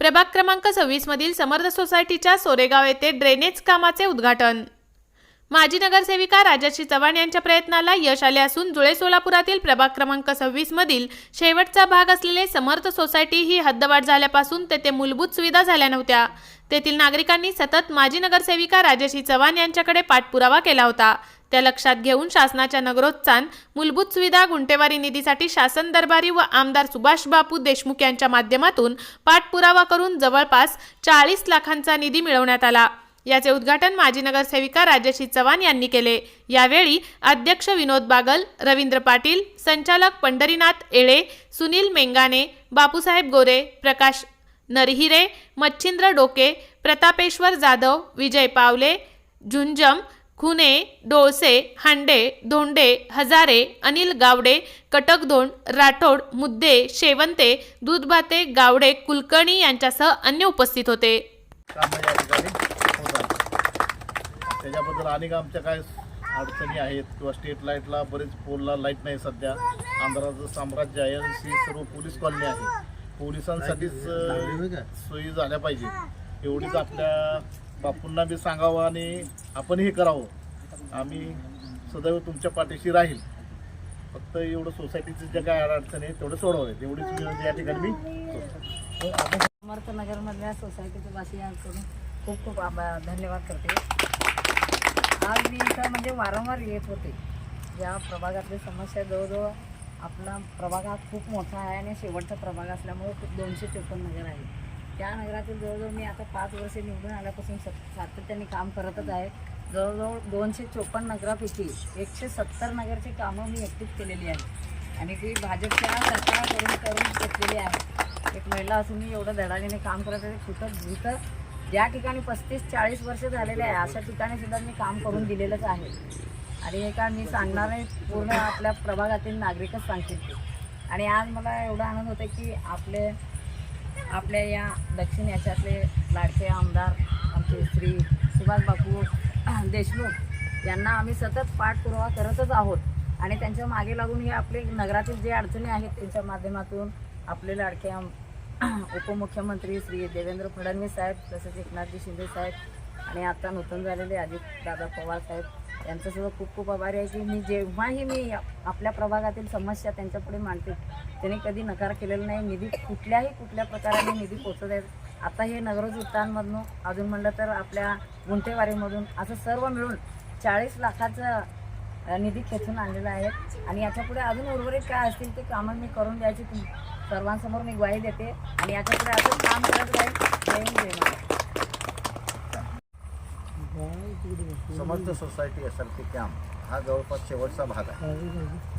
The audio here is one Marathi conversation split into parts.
प्रभाग क्रमांक सव्वीस मधील समर्थ सोसायटीच्या सोरेगाव येथे ड्रेनेज कामाचे उद्घाटन. माजी नगरसेविका राजश्री चव्हाण यांच्या प्रयत्नाला यश आले असून जुळे सोलापुरातील प्रभाग क्रमांक सव्वीस मधील शेवटचा भाग असलेले समर्थ सोसायटी ही हद्दवाढ झाल्यापासून तेथे मूलभूत सुविधा झाल्या नव्हत्या. तेथील नागरिकांनी सतत माजी नगरसेविका राजश्री चव्हाण यांच्याकडे पाठपुरावा केला होता. त्या लक्षात घेऊन शासनाच्या नगरोत्थान मूलभूत सुविधा गुंटेवारी निधीसाठी शासन दरबारी व आमदार सुभाष बापू देशमुख यांच्या माध्यमातून पाठपुरावा करून जवळपास चाळीस लाखांचा निधी मिळवण्यात आला. याचे उद्घाटन माजी नगरसेविका राजश्री चव्हाण यांनी केले. यावेळी अध्यक्ष विनोद बागल रवींद्र पाटील संचालक पंढरीनाथ एळे सुनील मेंगाने बापूसाहेब गोरे प्रकाश नरहिरे मच्छिंद्र डोके प्रतापेश्वर जाधव विजय पावले झुंजम खुने डोळसे हांडे धोंडे हजारे अनिल गावडे कटकधोंड राठोड मुद्दे शेवंते दूधभाते गावडे कुलकर्णी यांच्यासह अन्य उपस्थित होते. त्याच्याबद्दल अनेक आमच्या काय अडचणी आहेत किंवा स्टेट लाईटला बरेच पोलला लाइट नाही सध्या. आंध्राचं साम्राज्य आहे आणि ही सर्व पोलीस कॉलनी आहे. पोलिसांसाठीच सोयी झाल्या पाहिजे एवढीच आपल्या बापूंना बी सांगावं आणि आपण हे करावं. आम्ही सदैव तुमच्या पाठीशी राहील. फक्त एवढं सोसायटीचे जे काय अडचण आहे तेवढं सोडवावे. एवढीच मी या ठिकाणी मी समर्थ नगरमधल्या वासियांकडून खूप खूप आभार धन्यवाद करते. आज मी इथं म्हणजे वारंवार येत होते. या प्रभागातली समस्या जवळजवळ आपला प्रभाग हा खूप मोठा आहे आणि शेवटचा प्रभाग असल्यामुळे खूप दोनशे चोपन्न नगर आहे त्या नगरातील जवळजवळ मी आता पाच वर्षे निवडून आल्यापासून सातत्याने काम करतच आहे. जवळजवळ दोनशे चोपन्न नगरापैकी एकशे सत्तर नगरची कामं मी एकटीच केलेली आहे आणि ती भाजपच्या सरकारकडून करून घेतलेली आहे एक महिला असून मी एवढं धडाडीने काम करत आहे. कुठं जिथं ज्या ठिकाणी पस्तीस चाळीस वर्ष झालेले आहे अशा ठिकाणी सुद्धा मी काम करून दिलेलंच आहे. आणि हे का मी सांगणार नाही पूर्ण आपल्या प्रभागातील नागरिकच सांगतील आणि आज मला एवढा आनंद होतो की आपले आपल्या या दक्षिण याच्यातले लाडके आमदार आमचे श्री सुभाष बापू देशमुख यांना आम्ही सतत पाठपुरावा करतच आहोत. आणि त्यांच्या मागे लागून हे आपले नगरातील जे अडचणी आहेत त्यांच्या माध्यमातून आपले लाडके आम उपमुख्यमंत्री श्री देवेंद्र फडणवीस साहेब तसेच एकनाथजी शिंदे साहेब आणि आता नूतन झालेले अजित दादा पवार साहेब यांचं सुद्धा खूप खूप आभारी आहे की मी जेव्हाही मी आपल्या प्रभागातील समस्या त्यांच्यापुढे मांडते त्यांनी कधी नकार केलेला नाही. निधी कुठल्याही कुठल्या प्रकाराने निधी पोचत आहेत आता हे नगरोज उत्थानमधून अजून म्हणलं तर आपल्या गुंठेवारीमधून असं सर्व मिळून चाळीस लाखाचं निधी खेचून आणलेला आहे. आणि याच्यापुढे अजून उर्वरित काय असतील ते कामं मी करून द्यायची सर्वांसमोर मी ग्वाही देते. आणि याच्यापुढे अजून काम करत राहील Jai Jai Samarth society S R P camp हा जवळपास शेवटचा भाग आहे.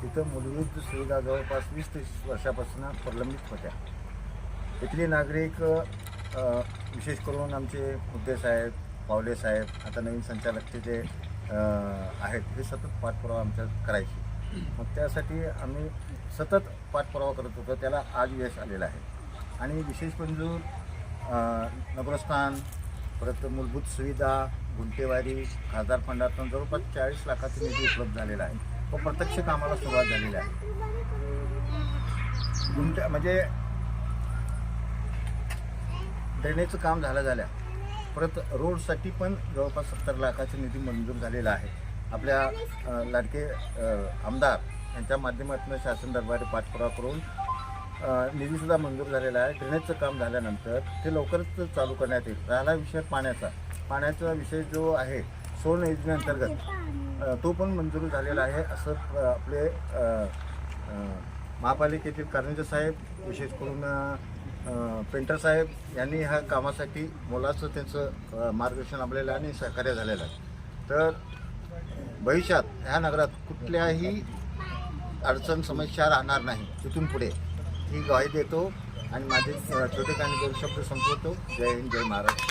तिथं मूलभूत सुविधा जवळपास वीस तीस वर्षापासून प्रलंबित होत्या. इथले नागरिक विशेष करून आमचे मुद्दे साहेब पावले साहेब आता नवीन संचालकचे जे आहेत हे सतत पाठपुरावा आमच्या करायचे. मग त्यासाठी आम्ही सतत पाठपुरावा करत होतो त्याला आज यश आलेलं आहे. आणि विशेष म्हणजे नगरस्थान परत मूलभूत सुविधा गुंटेवारी खासदार फंडातून जवळपास चाळीस लाखाचा निधी उपलब्ध झालेला आहे. व प्रत्यक्ष कामाला सुरुवात झालेली आहे. गुंटे म्हणजे ड्रेनेजचं काम झालं झाल्या. परत रोडसाठी पण जवळपास सत्तर लाखाचा निधी मंजूर झालेला आहे. आपल्या लाडके आमदार यांच्या माध्यमातून शासन दरबारी पाठपुरावा करून निधीसुद्धा मंजूर झालेला आहे. ड्रेनेजचं काम झाल्यानंतर ते लवकरच चालू करण्यात येईल. राहिला विषय पाण्याचा. पाण्याचा विषय जो आहे सोन योजनेअंतर्गत तो पण मंजूर झालेला आहे असं आपले महापालिकेतील कारंजे साहेब विशेष करून पेंटर साहेब यांनी ह्या कामासाठी मोलाचं त्यांचं मार्गदर्शन आपल्याला आहे आणि सहकार्य झालेलं आहे. तर भविष्यात ह्या नगरात कुठल्याही अडचण समस्या राहणार नाही. तिथून पुढे. ही ग्वाही देतो आणि माझे छोटे काही दोन शब्द संपवतो. जय हिंद जय महाराष्ट्र.